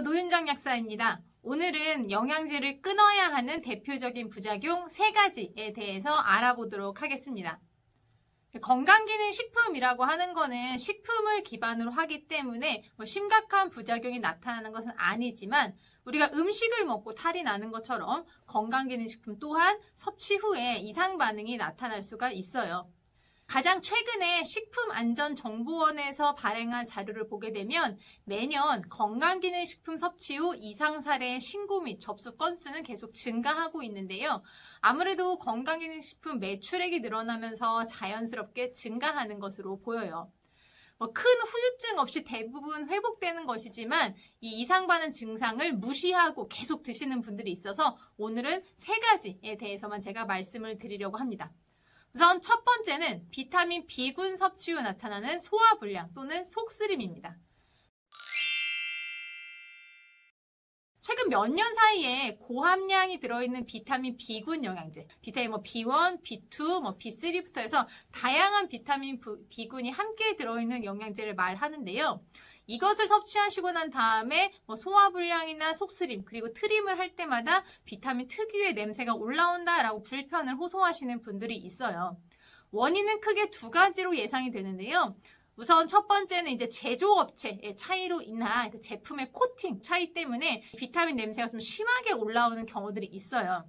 노윤정 약사입니다. 오늘은 영양제를 끊어야 하는 대표적인 부작용 세 가지에 대해서 알아보도록 하겠습니다. 건강기능 식품이라고 하는 거는 식품을 기반으로 하기 때문에 뭐 심각한 부작용이 나타나는 것은 아니지만 우리가 음식을 먹고 탈이 나는 것처럼 건강기능식품 또한 섭취 후에 이상 반응이 나타날 수가 있어요. 가장 최근에 식품안전정보원에서 발행한 자료를 보게 되면 매년 건강기능식품 섭취 후 이상 사례의 신고 및 접수 건수는 계속 증가하고 있는데요. 아무래도 건강기능식품 매출액이 늘어나면서 자연스럽게 증가하는 것으로 보여요. 뭐 큰 후유증 없이 대부분 회복되는 것이지만 이 이상 반응 증상을 무시하고 계속 드시는 분들이 있어서 오늘은 세 가지에 대해서만 제가 말씀을 드리려고 합니다. 우선 첫 번째는 비타민 B군 섭취 후 나타나는 소화불량 또는 속쓰림입니다. 최근 몇 년 사이에 고함량이 들어있는 비타민 B군 영양제, 비타민 뭐 B1, B2, 뭐 B3부터 해서 다양한 비타민 B군이 함께 들어있는 영양제를 말하는데요. 이것을 섭취하시고 난 다음에 뭐 소화불량이나 속쓰림 그리고 트림을 할 때마다 비타민 특유의 냄새가 올라온다라고 불편을 호소하시는 분들이 있어요. 원인은 크게 두 가지로 예상이 되는데요. 우선 첫 번째는 이제 제조업체의 차이로 인한 그 제품의 코팅 차이 때문에 비타민 냄새가 좀 심하게 올라오는 경우들이 있어요.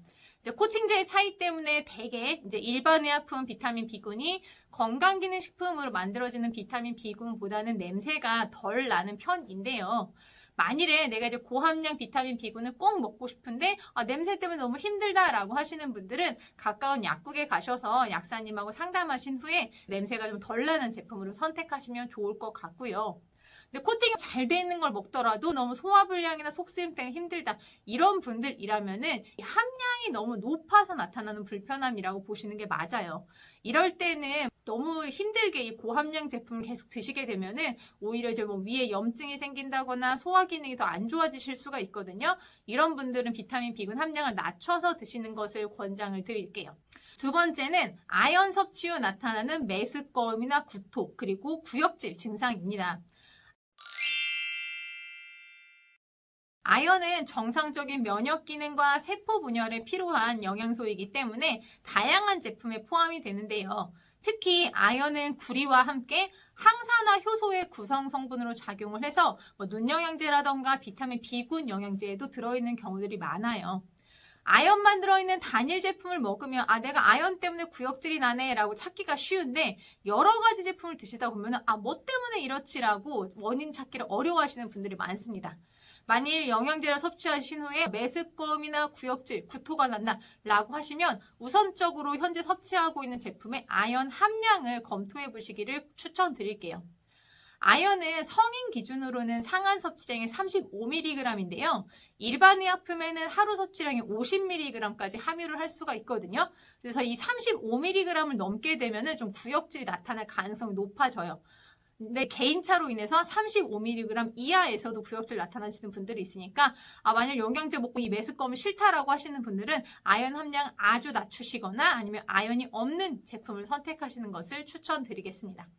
이제 코팅제의 차이 때문에 대개 이제 일반 의약품 비타민 B군이 건강기능식품으로 만들어지는 비타민 B군보다는 냄새가 덜 나는 편인데요. 만일에 내가 이제 고함량 비타민 B군을 꼭 먹고 싶은데 아, 냄새 때문에 너무 힘들다라고 하시는 분들은 가까운 약국에 가셔서 약사님하고 상담하신 후에 냄새가 좀 덜 나는 제품으로 선택하시면 좋을 것 같고요. 근데 코팅이 잘 돼 있는 걸 먹더라도 너무 소화불량이나 속쓰림 때문에 힘들다 이런 분들이라면은 함량이 너무 높아서 나타나는 불편함이라고 보시는 게 맞아요. 이럴 때는 너무 힘들게 이 고함량 제품을 계속 드시게 되면은 오히려 이제 뭐 위에 염증이 생긴다거나 소화 기능이 더 안 좋아지실 수가 있거든요. 이런 분들은 비타민 B군 함량을 낮춰서 드시는 것을 권장을 드릴게요. 두 번째는 아연 섭취 후 나타나는 메스꺼움이나 구토 그리고 구역질 증상입니다. 아연은 정상적인 면역 기능과 세포 분열에 필요한 영양소이기 때문에 다양한 제품에 포함이 되는데요. 특히 아연은 구리와 함께 항산화 효소의 구성 성분으로 작용을 해서 뭐 눈 영양제라던가 비타민 B군 영양제에도 들어있는 경우들이 많아요. 아연만 들어있는 단일 제품을 먹으면 아 내가 아연 때문에 구역질이 나네라고 찾기가 쉬운데 여러 가지 제품을 드시다 보면 아 뭐 때문에 이렇지라고 원인 찾기를 어려워하시는 분들이 많습니다. 만일 영양제를 섭취하신 후에 메스꺼움이나 구역질, 구토가 난다 라고 하시면 우선적으로 현재 섭취하고 있는 제품의 아연 함량을 검토해 보시기를 추천드릴게요. 아연은 성인 기준으로는 상한 섭취량이 35mg인데요. 일반 의약품에는 하루 섭취량이 50mg까지 함유를 할 수가 있거든요. 그래서 이 35mg을 넘게 되면 좀 구역질이 나타날 가능성이 높아져요. 근데 개인차로 인해서 35mg 이하에서도 구역질 나타나시는 분들이 있으니까 아 만약 영양제 먹고 이 메스꺼움이 싫다라고 하시는 분들은 아연 함량 아주 낮추시거나 아니면 아연이 없는 제품을 선택하시는 것을 추천드리겠습니다.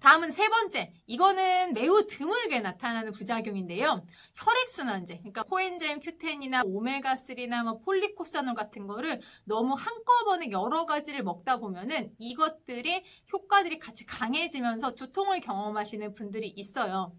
다음은 세 번째. 이거는 매우 드물게 나타나는 부작용인데요. 혈액순환제. 그러니까 코엔자임 큐텐이나 오메가3나 뭐 폴리코사놀 같은 거를 너무 한꺼번에 여러 가지를 먹다 보면은 이것들이 효과들이 같이 강해지면서 두통을 경험하시는 분들이 있어요.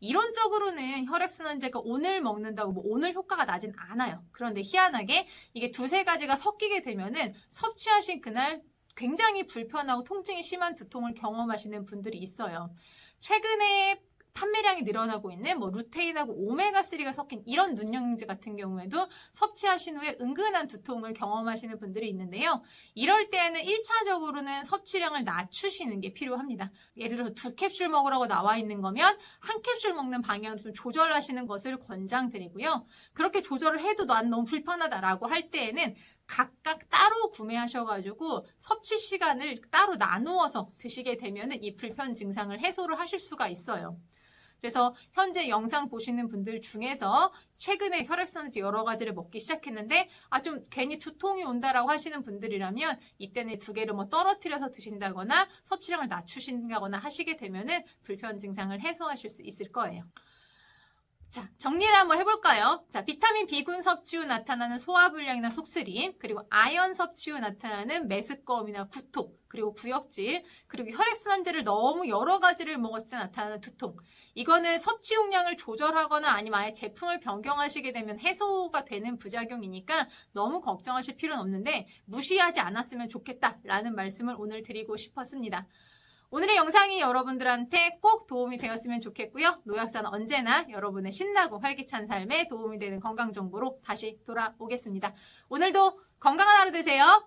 이론적으로는 혈액순환제가 오늘 먹는다고 뭐 오늘 효과가 나진 않아요. 그런데 희한하게 이게 두세 가지가 섞이게 되면은 섭취하신 그날 굉장히 불편하고 통증이 심한 두통을 경험하시는 분들이 있어요. 최근에 판매량이 늘어나고 있는 뭐 루테인하고 오메가3가 섞인 이런 눈영양제 같은 경우에도 섭취하신 후에 은근한 두통을 경험하시는 분들이 있는데요. 이럴 때에는 1차적으로는 섭취량을 낮추시는 게 필요합니다. 예를 들어서 두 캡슐 먹으라고 나와 있는 거면 한 캡슐 먹는 방향을 좀 조절하시는 것을 권장드리고요. 그렇게 조절을 해도 난 너무 불편하다라고 할 때에는 각각 따로 구매하셔가지고 섭취 시간을 따로 나누어서 드시게 되면 이 불편 증상을 해소를 하실 수가 있어요. 그래서 현재 영상 보시는 분들 중에서 최근에 혈액순환제 여러 가지를 먹기 시작했는데 아 좀 괜히 두통이 온다라고 하시는 분들이라면 이때는 두 개를 뭐 떨어뜨려서 드신다거나 섭취량을 낮추신다거나 하시게 되면은 불편 증상을 해소하실 수 있을 거예요. 자, 정리를 한번 해볼까요? 자, 비타민 B군 섭취 후 나타나는 소화불량이나 속쓰림, 그리고 아연 섭취 후 나타나는 메스꺼움이나 구토, 그리고 구역질, 그리고 혈액순환제를 너무 여러 가지를 먹었을 때 나타나는 두통. 이거는 섭취 용량을 조절하거나 아니면 아예 제품을 변경하시게 되면 해소가 되는 부작용이니까 너무 걱정하실 필요는 없는데 무시하지 않았으면 좋겠다라는 말씀을 오늘 드리고 싶었습니다. 오늘의 영상이 여러분들한테 꼭 도움이 되었으면 좋겠고요. 노약사는 언제나 여러분의 신나고 활기찬 삶에 도움이 되는 건강 정보로 다시 돌아오겠습니다. 오늘도 건강한 하루 되세요.